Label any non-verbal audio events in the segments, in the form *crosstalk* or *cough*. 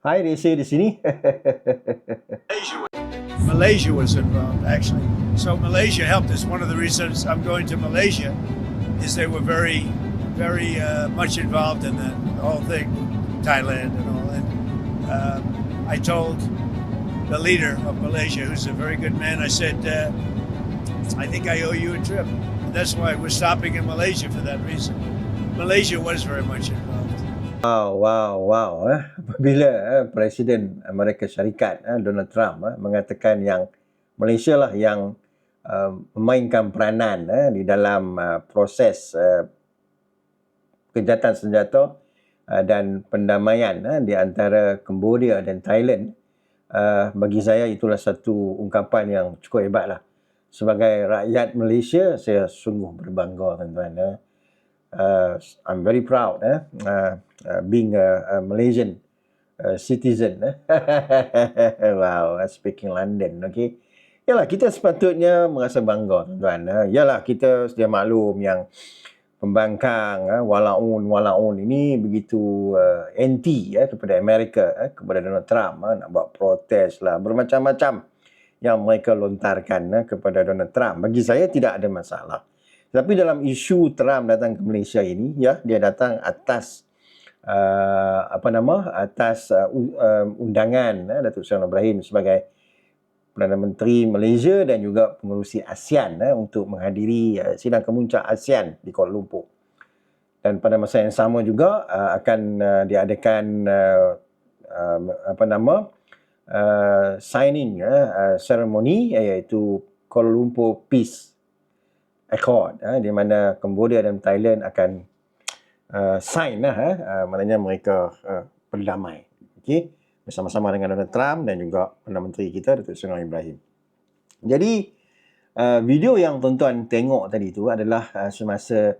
Hai, Resi di sini. Malaysia was involved, actually. So Malaysia helped us. One of the reasons I'm going to Malaysia is they were very, very uh, much involved in the whole thing, Thailand and all. And um, I told the leader of Malaysia, who's a very good man, I said, uh, I think I owe you a trip. And that's why we're stopping in Malaysia for that reason. Malaysia was very much involved. Wow, wow, wow. Eh. Apabila eh, Presiden Amerika Syarikat eh, Donald Trump eh, mengatakan yang Malaysia lah yang uh, memainkan peranan eh, di dalam uh, proses uh, kejahatan senjata uh, dan pendamaian eh, di antara Cambodia dan Thailand, uh, bagi saya itulah satu ungkapan yang cukup hebat lah. Sebagai rakyat Malaysia, saya sungguh berbangga tuan-tuan. Eh. Uh, I'm very proud eh, uh, uh, being a, a Malaysian uh, citizen. Eh. *laughs* wow, speaking London, okay. Yalah, kita sepatutnya merasa bangga, tuan-tuan. Eh. Yalah, kita sedia maklum yang pembangkang eh, walaun walaun ini begitu uh, anti eh, kepada Amerika eh, kepada Donald Trump eh, nak buat protes lah bermacam-macam yang mereka lontarkan eh, kepada Donald Trump bagi saya tidak ada masalah tapi dalam isu Trump datang ke Malaysia ini ya dia datang atas uh, apa nama atas uh, uh, undangan eh, Datuk Seri Ibrahim sebagai Perdana Menteri Malaysia dan juga pengurusi ASEAN eh, untuk menghadiri uh, sidang kemuncak ASEAN di Kuala Lumpur. Dan pada masa yang sama juga uh, akan uh, diadakan uh, uh, apa nama uh, signing uh, ceremony iaitu Kuala Lumpur Peace Accord uh, di mana Cambodia dan Thailand akan uh, sign lah uh, uh, maknanya mereka uh, berdamai. Okey? Bersama-sama dengan Donald Trump dan juga Perdana Menteri kita Datuk Seri Ibrahim. Jadi uh, video yang tuan-tuan tengok tadi itu adalah uh, semasa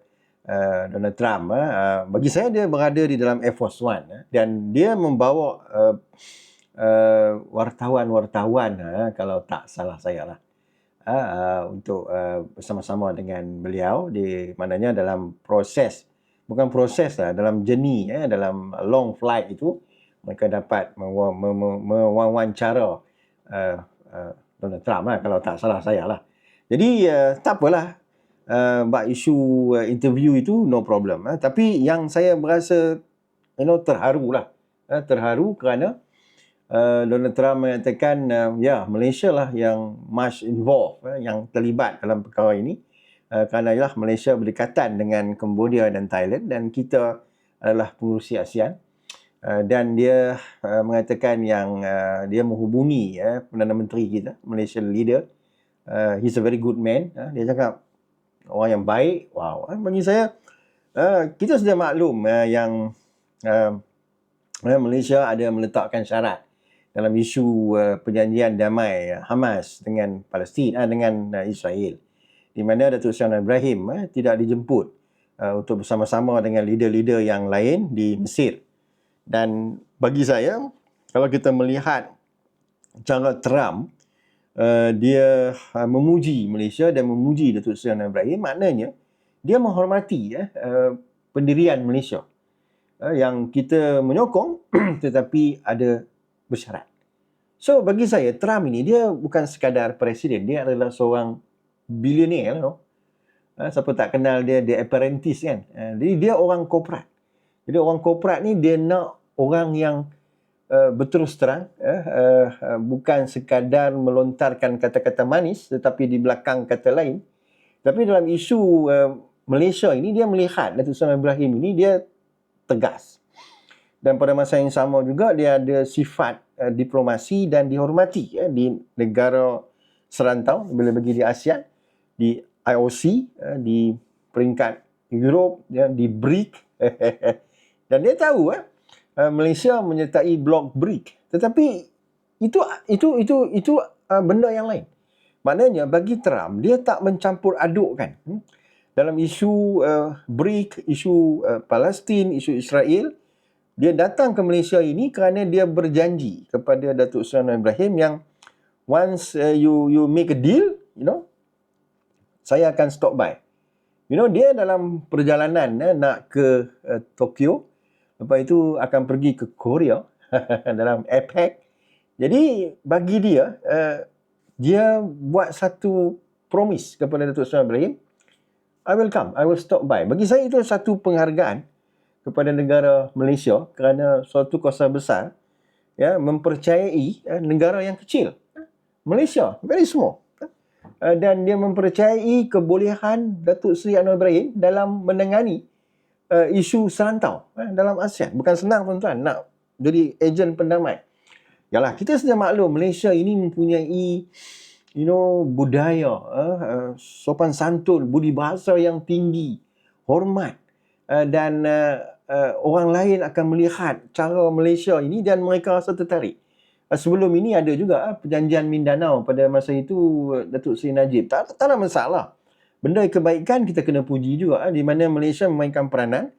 uh, Donald Trump uh, bagi saya dia berada di dalam Air Force One uh, dan dia membawa uh, uh, wartawan-wartawan uh, kalau tak salah saya lah uh, untuk uh, bersama-sama dengan beliau di mananya dalam proses bukan proses lah dalam journey eh, dalam long flight itu mereka dapat mewawancara uh, uh, Donald Trump lah kalau tak salah saya lah. Jadi uh, tak apalah uh, buat isu uh, interview itu no problem. Uh, tapi yang saya berasa you know, terharu lah. Uh, terharu kerana uh, Donald Trump mengatakan uh, ya Malaysia lah yang much involved, uh, yang terlibat dalam perkara ini. Uh, kerana lah Malaysia berdekatan dengan Cambodia dan Thailand dan kita adalah pengurusi ASEAN. Uh, dan dia uh, mengatakan yang uh, dia menghubungi uh, Perdana Menteri kita, Malaysian leader. Uh, he's a very good man. Uh, dia cakap orang yang baik. Wow. Bagi saya, uh, kita sudah maklum uh, yang uh, Malaysia ada meletakkan syarat dalam isu uh, perjanjian damai uh, Hamas dengan Palestin, uh, dengan uh, Israel. Di mana Datuk Seri Ibrahim uh, tidak dijemput uh, untuk bersama-sama dengan leader-leader yang lain di Mesir. Dan bagi saya, kalau kita melihat cara Trump, uh, dia uh, memuji Malaysia dan memuji Datuk Seri Ibrahim, maknanya dia menghormati uh, pendirian Malaysia. Uh, yang kita menyokong *clears throat* tetapi ada bersyarat. So bagi saya, Trump ini dia bukan sekadar presiden, dia adalah seorang bilioner. You know? uh, siapa tak kenal dia, dia apprentice kan. Uh, jadi dia orang korporat. Jadi orang korporat ni dia nak orang yang uh, berterus terang uh, uh, bukan sekadar melontarkan kata-kata manis tetapi di belakang kata lain tapi dalam isu uh, Malaysia ini dia melihat Datuk Seri Ibrahim ini dia tegas dan pada masa yang sama juga dia ada sifat uh, diplomasi dan dihormati ya, di negara serantau bila bagi di ASEAN di IOC uh, di peringkat Europe ya, di BRIC *laughs* dan dia tahu eh, Malaysia menyertai blok BRIC. Tetapi itu itu itu itu uh, benda yang lain. Maknanya bagi Trump dia tak mencampur adukkan hmm? dalam isu uh, BRIC, isu uh, Palestin, isu Israel. Dia datang ke Malaysia ini kerana dia berjanji kepada Datuk Seri Ibrahim yang once uh, you you make a deal, you know, saya akan stop by. You know, dia dalam perjalanan eh, nak ke uh, Tokyo, Lepas itu akan pergi ke Korea. *laughs* dalam APEC. Jadi bagi dia, uh, dia buat satu promise kepada Datuk Seri Ibrahim, I will come, I will stop by. Bagi saya itu satu penghargaan kepada negara Malaysia kerana suatu kuasa besar ya mempercayai uh, negara yang kecil. Malaysia, very small. Uh, dan dia mempercayai kebolehan Datuk Seri Anwar Ibrahim dalam menangani uh, isu serantau uh, dalam ASEAN. Bukan senang tuan-tuan nak jadi ejen pendamai. Yalah, kita sedia maklum Malaysia ini mempunyai you know budaya, uh, uh, sopan santun, budi bahasa yang tinggi, hormat dan uh, orang lain akan melihat cara Malaysia ini dan mereka rasa tertarik. Uh, sebelum ini ada juga uh, perjanjian Mindanao pada masa itu uh, Datuk Seri Najib. Tak, tak ada masalah. Benda kebaikan kita kena puji juga uh, di mana Malaysia memainkan peranan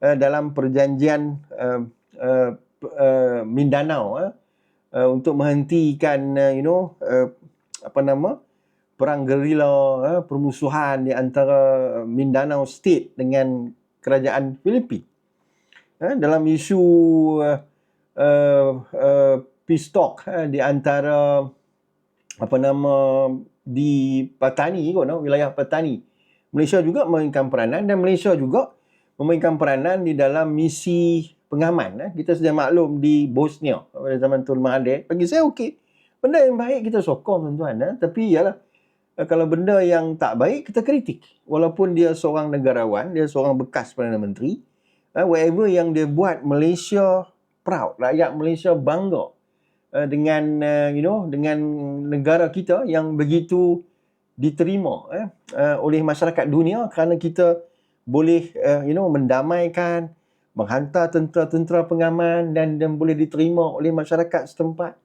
uh, dalam perjanjian uh, uh, uh, Mindanao uh, uh, untuk menghentikan uh, you know uh, apa nama perang gerila uh, permusuhan di antara Mindanao State dengan kerajaan Filipin uh, dalam isu uh, uh, uh, peace talk uh, di antara apa nama di Patani kot no? wilayah Patani Malaysia juga memainkan peranan dan Malaysia juga memainkan peranan di dalam misi pengaman eh. kita sedia maklum di Bosnia pada zaman Tun Mahathir bagi saya okey benda yang baik kita sokong tuan-tuan eh. tapi ialah eh, kalau benda yang tak baik kita kritik walaupun dia seorang negarawan dia seorang bekas Perdana Menteri eh, whatever yang dia buat Malaysia proud rakyat Malaysia bangga eh, dengan eh, you know dengan negara kita yang begitu diterima eh, eh, oleh masyarakat dunia kerana kita boleh eh, you know mendamaikan menghantar tentera-tentera pengaman dan dan boleh diterima oleh masyarakat setempat.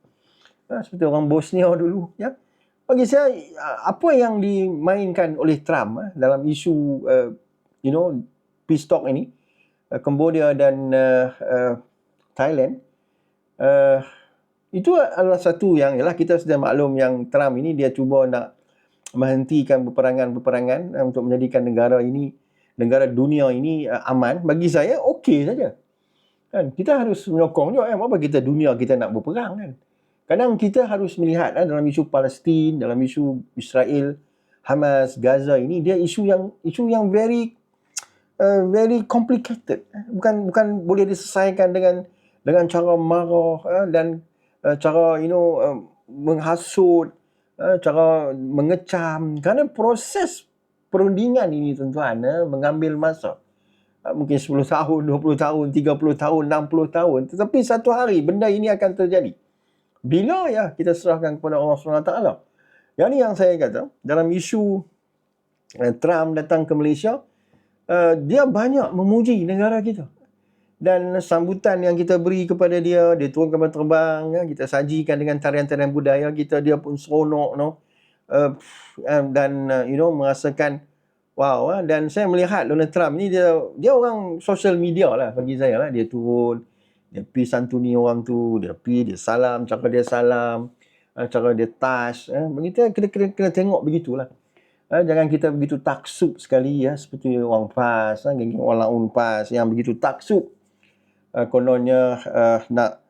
Ha, seperti orang Bosnia dulu. Ya. Bagi saya, apa yang dimainkan oleh Trump ha, dalam isu uh, you know peace talk ini, uh, Cambodia dan uh, uh, Thailand, uh, itu adalah satu yang ialah kita sudah maklum yang Trump ini dia cuba nak menghentikan peperangan-peperangan uh, untuk menjadikan negara ini negara dunia ini uh, aman. Bagi saya okey saja. Kan? Kita harus menyokong juga kan apa kita dunia kita nak berperang kan? Kadang kita harus melihat kan, dalam isu Palestin dalam isu Israel Hamas Gaza ini dia isu yang isu yang very uh, very complicated. Bukan bukan boleh diselesaikan dengan dengan cara marah uh, dan uh, cara you know uh, menghasut uh, cara mengecam. Kerana proses perundingan ini tuan-tuan eh, mengambil masa. Uh, mungkin 10 tahun, 20 tahun, 30 tahun, 60 tahun. Tetapi satu hari benda ini akan terjadi. Bila ya kita serahkan kepada Allah SWT yang ni yang saya kata dalam isu uh, Trump datang ke Malaysia uh, dia banyak memuji negara kita. Dan sambutan yang kita beri kepada dia dia turun kapal terbang ya, kita sajikan dengan tarian-tarian budaya kita dia pun seronok no. Uh, dan uh, you know merasakan wow uh, dan saya melihat Donald Trump ni dia dia orang social media lah bagi saya lah. Dia turun dia pi santuni orang tu dia pi dia salam cara dia salam cara dia touch uh, begitu kena kena kena tengok begitulah uh, jangan kita begitu taksub sekali ya. Seperti orang PAS uh, geng orang laun PAS yang begitu taksub. Uh, kononnya uh, nak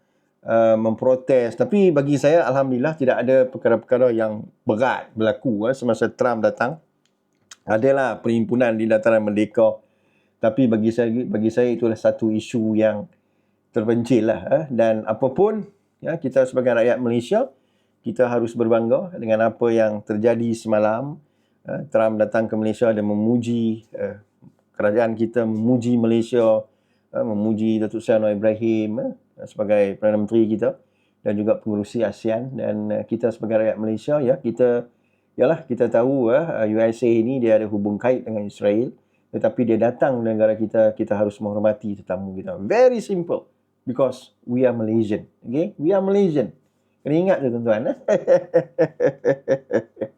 Uh, memprotes. Tapi bagi saya alhamdulillah tidak ada perkara-perkara yang berat berlaku eh, semasa Trump datang. Adalah perhimpunan di dataran merdeka. Tapi bagi saya bagi saya itulah satu isu yang terpencil lah eh. dan apapun ya kita sebagai rakyat Malaysia kita harus berbangga dengan apa yang terjadi semalam. eh, Trump datang ke Malaysia dan memuji eh, kerajaan kita memuji Malaysia eh, memuji Datuk Seri Anwar Ibrahim eh, sebagai Perdana Menteri kita dan juga pengurusi ASEAN. Dan kita sebagai rakyat Malaysia ya kita yalah kita tahu uh, eh, USA ini dia ada hubung kait dengan Israel tetapi dia datang negara kita kita harus menghormati tetamu kita. Very simple because we are Malaysian okay? We are Malaysian. Kena ingat tu tuan-tuan eh? *laughs*